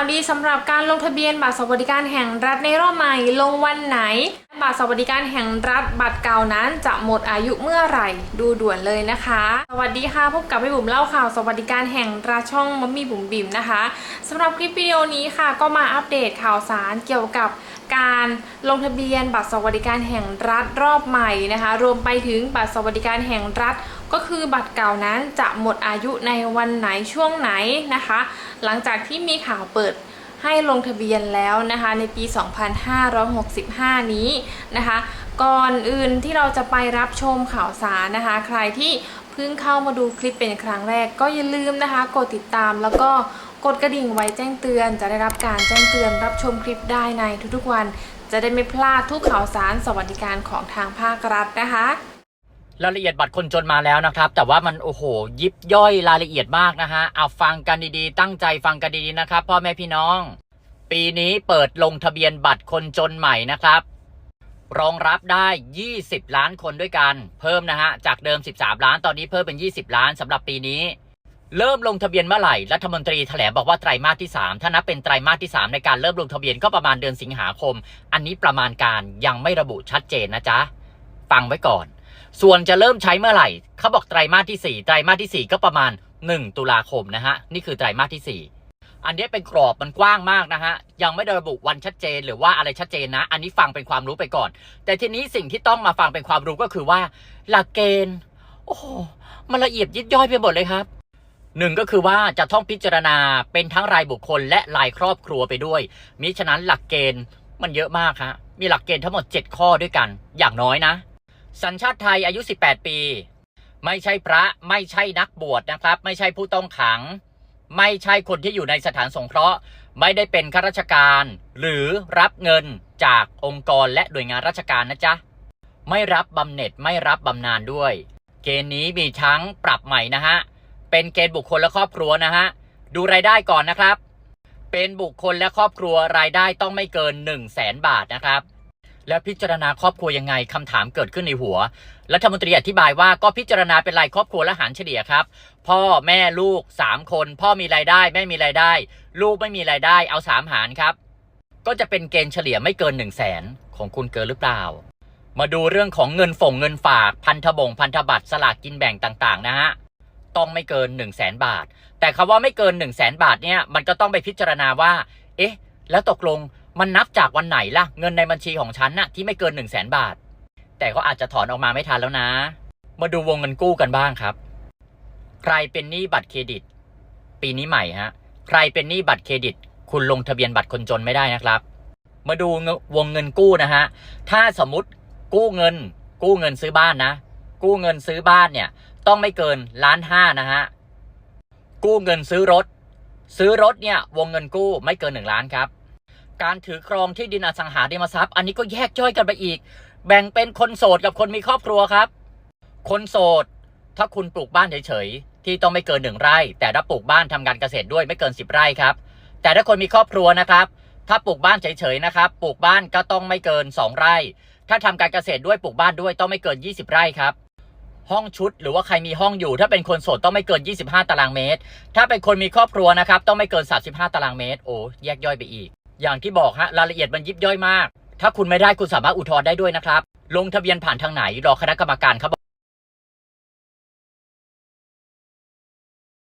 าวดีสำหรับการลงทะเบียนบัตรสวัสดิการแห่งรัฐในรอบใหม่ลงวันไหน บัตรสวัสดิการแห่งรัฐบัตรเก่านั้นจะหมดอายุเมื่อไหร่ ดูด่วนเลยนะคะ สวัสดีค่ะพบกับพี่บุ๋มเล่าข่าวสวัสดิการแห่งรัฐช่องมัมมี่บุ๋มบิ๋มนะคะสำหรับคลิปวิดีโอนี้ค่ะ ก็มาอัปเดตข่าวสารเกี่ยวกับ การลงทะเบียนบัตรสวัสดิการแห่งรัฐรอบใหม่นะคะ รวมไปถึงบัตรสวัสดิการแห่งรัฐ ก็คือบัตรเก่านั้นจะหมดอายุในวันไหนช่วงไหนนะคะ หลังจากที่มีข่าวเปิดให้ลงทะเบียนแล้วนะคะในปี 2565 นี้นะคะ ก่อนอื่นที่เราจะไปรับชมข่าวสารนะคะ ใครที่เพิ่งเข้ามาดูคลิปเป็นครั้งแรกก็อย่าลืมนะคะ กดติดตามแล้วก็ กดกระดิ่งไว้แจ้งเตือน จะได้รับการแจ้งเตือนรับชมคลิปได้ในทุกๆวัน จะได้ไม่พลาดทุกข่าวสารสวัสดิการของทางภาครัฐนะคะรายละเอียดบัตรคนจนมาแล้วนะครับ แต่ว่ามันโอ้โห ยิบย่อยรายละเอียดมากนะฮะเอาฟังกันดีๆ ตั้งใจฟังกันดีๆนะครับพ่อแม่พี่น้อง ปีนี้เปิดลงทะเบียนบัตรคนจนใหม่นะครับ รองรับได้ 20 ล้านคนด้วยกัน เพิ่มนะฮะจากเดิม 13 ล้านตอนนี้เพิ่มเป็น 20 ล้านสำหรับปีนี้ เริ่มลงทะเบียนเมื่อไหร่ รัฐมนตรีแถลงบอกว่าไตรมาสที่ 3 ถ้านับเป็นไตรมาสที่ 3 ในการเริ่มลงทะเบียนก็ประมาณเดือนสิงหาคม อันนี้ประมาณการยังไม่ระบุชัดเจนนะจ๊ะ ฟังไว้ก่อน ส่วนจะเริ่มใช้เมื่อไหร่ เขาบอกไตรมาสที่ 4 ไตรมาสที่ 4 ก็ประมาณ 1 ตุลาคมนะฮะ นี่คือไตรมาสที่ 4 อันนี้เป็นกรอบมันกว้างมากนะฮะ ยังไม่ได้ระบุวันชัดเจนหรือว่าอะไรชัดเจนนะ อันนี้ฟังเป็นความรู้ไปก่อน แต่ทีนี้สิ่งที่ต้องมาฟังเป็นความรู้ก็คือว่า หลักเกณฑ์ โอ้โห มันละเอียดยิบย่อยไปหมดเลยครับ หนึ่งก็คือว่าจะต้องพิจารณาเป็นทั้งรายบุคคลและรายครอบครัวไปด้วย มิฉะนั้นหลักเกณฑ์มันเยอะมากฮะมีหลักเกณฑ์ทั้งหมด 7 ข้อด้วยกัน อย่างน้อยนะ สัญชาติไทยอายุ 18 ปี ไม่ใช่พระไม่ใช่นักบวชนะครับ ไม่ใช่ผู้ต้องขัง ไม่ใช่คนที่อยู่ในสถานสงเคราะห์ ไม่ได้เป็นข้าราชการ หรือรับเงินจากองค์กรและหน่วยงานราชการนะจ๊ะไม่รับบำเหน็จไม่รับบำนาญด้วย เกณฑ์นี้มีทั้งปรับใหม่นะฮะ เป็นเกณฑ์บุคคลและครอบครัวนะฮะ ดูรายได้ก่อนนะครับ เป็นบุคคลและครอบครัวรายได้ต้องไม่เกิน 1 0 0 0 0แสนบาทนะครับแล้วพิจารณาครอบครัวยังไงคำถามเกิดขึ้นในหัว รัฐมนตรีอธิบายว่าก็พิจารณาเป็นรายครอบครัวและหารเฉลี่ยครับ พ่อแม่ลูก 3 คน พ่อมีรายได้แม่มีรายได้ ลูกไม่มีรายได้เอา 3 หารครับ ก็จะเป็นเกณฑ์เฉลี่ยไม่เกิน 1 0 0 0 0แสนของคุณเกินหรือเปล่า มาดูเรื่องของเงินฝงเงินฝากพันธบงพันธบัตรสลากกินแบ่งต่างๆนะฮะ ต้องไม่เกิน1 0 0 0 0แสนบาท แต่คำว่าไม่เกิน1 0 0 0 0แสนบาทเนี่ยมันก็ต้องไปพิจารณาว่า เอ๊ะ แล้วตกลงมันนับจากวันไหนล่ะ เงินในบัญชีของฉันน่ะที่ไม่เกิน1 0 0 0 0แสนบาท แต่ก็อาจจะถอนออกมาไม่ทันแล้วนะ มาดูวงเงินกู้กันบ้างครับ ใครเป็นหนี้บัตรเครดิต ปีนี้ใหม่ฮะใครเป็นหนี้บัตรเครดิต คุณลงทะเบียนบัตรคนจนไม่ได้นะครับ มาดูวงเงินกู้นะฮะถ้าสมมติกู้เงิน กู้เงินซื้อบ้านนะ กู้เงินซื้อบ้านเนี่ย ต้องไม่เกินล้านห้านะฮะ กู้เงินซื้อรถ ซื้อรถเนี่ยวงเงินกู้ไม่เกินหนึ่งล้านครับ การถือครองที่ดินอสังหาริมทรัพย์ อันนี้ก็แยกย่อยกันไปอีก แบ่งเป็นคนโสดกับคนมีครอบครัวครับ คนโสด ถ้าคุณปลูกบ้านเฉยๆที่ต้องไม่เกินหนึ่งไร่ แต่ถ้าปลูกบ้านทำการเกษตรด้วยไม่เกินสิบไร่ครับ แต่ถ้าคนมีครอบครัวนะครับ ถ้าปลูกบ้านเฉยๆนะครับ ปลูกบ้านก็ต้องไม่เกินสองไร่ ถ้าทำการเกษตรด้วยปลูกบ้านด้วยต้องไม่เกิน 20 ไร่ครับ ห้องชุด หรือว่าใครมีห้องอยู่ ถ้าเป็นคนโสดต้องไม่เกิน 25 ตารางเมตร ถ้าเป็นคนมีครอบครัวนะครับต้องไม่เกิน 35 ตารางเมตร โอ้แยกย่อยไปอีก อย่างที่บอกฮะรายละเอียดมันยิบย่อยมาก ถ้าคุณไม่ได้คุณสามารถอุทธรณ์ได้ด้วยนะครับ ลงทะเบียนผ่านทางไหนรอคณะกรรมการครับ